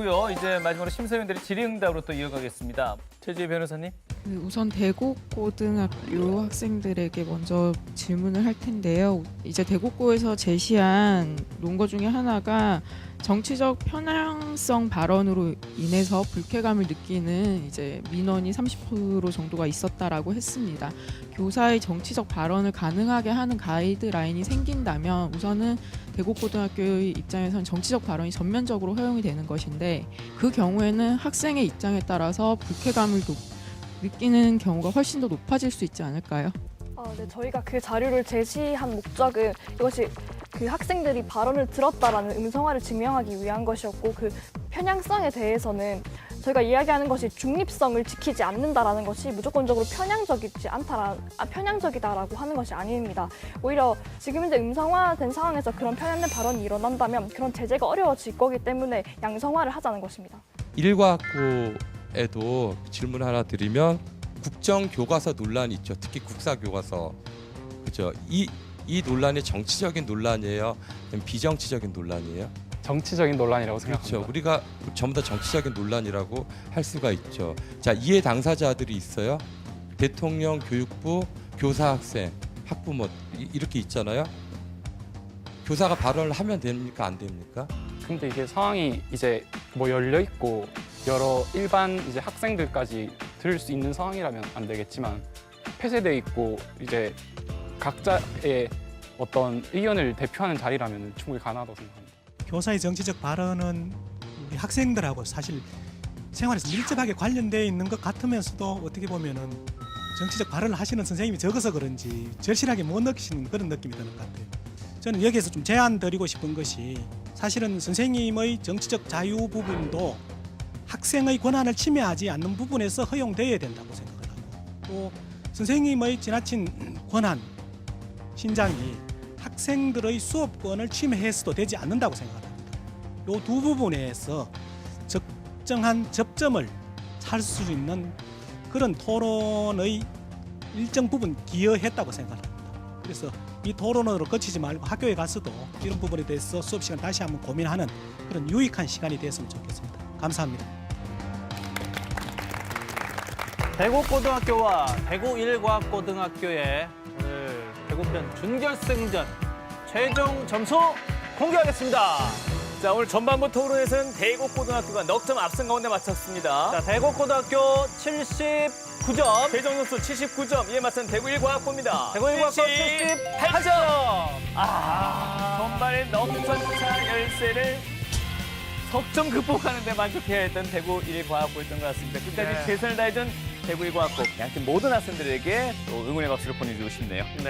고요. 이제 마지막으로 심사위원들의 질의응답으로 또 이어가겠습니다. 최지혜 변호사님. 그 우선 대곡고등학교 학생들에게 먼저 질문을 할 텐데요. 이제 대곡고에서 제시한 논거 중에 하나가 정치적 편향성 발언으로 인해서 불쾌감을 느끼는 이제 민원이 30% 정도가 있었다라고 했습니다. 교사의 정치적 발언을 가능하게 하는 가이드라인이 생긴다면 우선은 대곡고등학교의 입장에서는 정치적 발언이 전면적으로 허용이 되는 것인데 그 경우에는 학생의 입장에 따라서 불쾌감을 높, 느끼는 경우가 훨씬 더 높아질 수 있지 않을까요? 아, 네, 저희가 그 자료를 제시한 목적은 이것이 그 학생들이 발언을 들었다라는 음성화를 증명하기 위한 것이었고 그 편향성에 대해서는 저희가 이야기하는 것이 중립성을 지키지 않는다라는 것이 무조건적으로 편향적이지 않다라 아, 편향적이다라고 하는 것이 아닙니다. 오히려 지금 현재 음성화된 상황에서 그런 편향된 발언이 일어난다면 그런 제재가 어려워질 거기 때문에 양성화를 하자는 것입니다. 일과학부에도 질문 하나 드리면 국정 교과서 논란이 있죠. 특히 국사 교과서. 그죠? 이, 이 논란이 정치적인 논란이에요? 비정치적인 논란이에요? 정치적인 논란이라고 생각합니다. 그렇죠. 우리가 전부 다 정치적인 논란이라고 할 수가 있죠. 자, 이해 당사자들이 있어요. 대통령, 교육부, 교사, 학생, 학부모 이- 이렇게 있잖아요. 교사가 발언을 하면 됩니까? 안 됩니까? 근데 이게 상황이 이제 뭐 열려 있고 여러 일반 이제 학생들까지 들을 수 있는 상황이라면 안 되겠지만 폐쇄돼 있고 이제 각자의 어떤 의견을 대표하는 자리라면 충분히 가능하다고 생각합니다. 교사의 정치적 발언은 우리 학생들하고 사실 생활에서 밀접하게 관련되어 있는 것 같으면서도 어떻게 보면은 정치적 발언을 하시는 선생님이 적어서 그런지 절실하게 못 느끼시는 그런 느낌이 드는 것 같아요. 저는 여기에서 좀 제안 드리고 싶은 것이 사실은 선생님의 정치적 자유 부분도 학생의 권한을 침해하지 않는 부분에서 허용되어야 된다고 생각을 하고 또 선생님의 지나친 권한 신장이 학생들의 수업권을 침해해서도 되지 않는다고 생각합니다. 이 두 부분에서 적정한 접점을 찾을 수 있는 그런 토론의 일정 부분 기여했다고 생각합니다. 그래서 이 토론으로 거치지 말고 학교에 가서도 이런 부분에 대해서 수업 시간 다시 한번 고민하는 그런 유익한 시간이 됐으면 좋겠습니다. 감사합니다. 대구고등학교와 대구 일과학고등학교의 대구편 준결승전 최종 점수 공개하겠습니다. 자 오늘 전반부 토론에서는 대구고등학교가 넉 점 앞선 가운데 마쳤습니다. 자 대구고등학교 79점, 최종 점수 79점 이에 맞선 대구일과학고입니다. 대구일과학고 78점. 아 전반의 넉점차 열세를 석점 극복하는 데 만족해야 했던 대구 1과학고였던 것 같습니다. 끝까지 최선을 다해준 대구 1과학고 양팀 모든 학생들에게 또 응원의 박수를 보내주고 싶네요.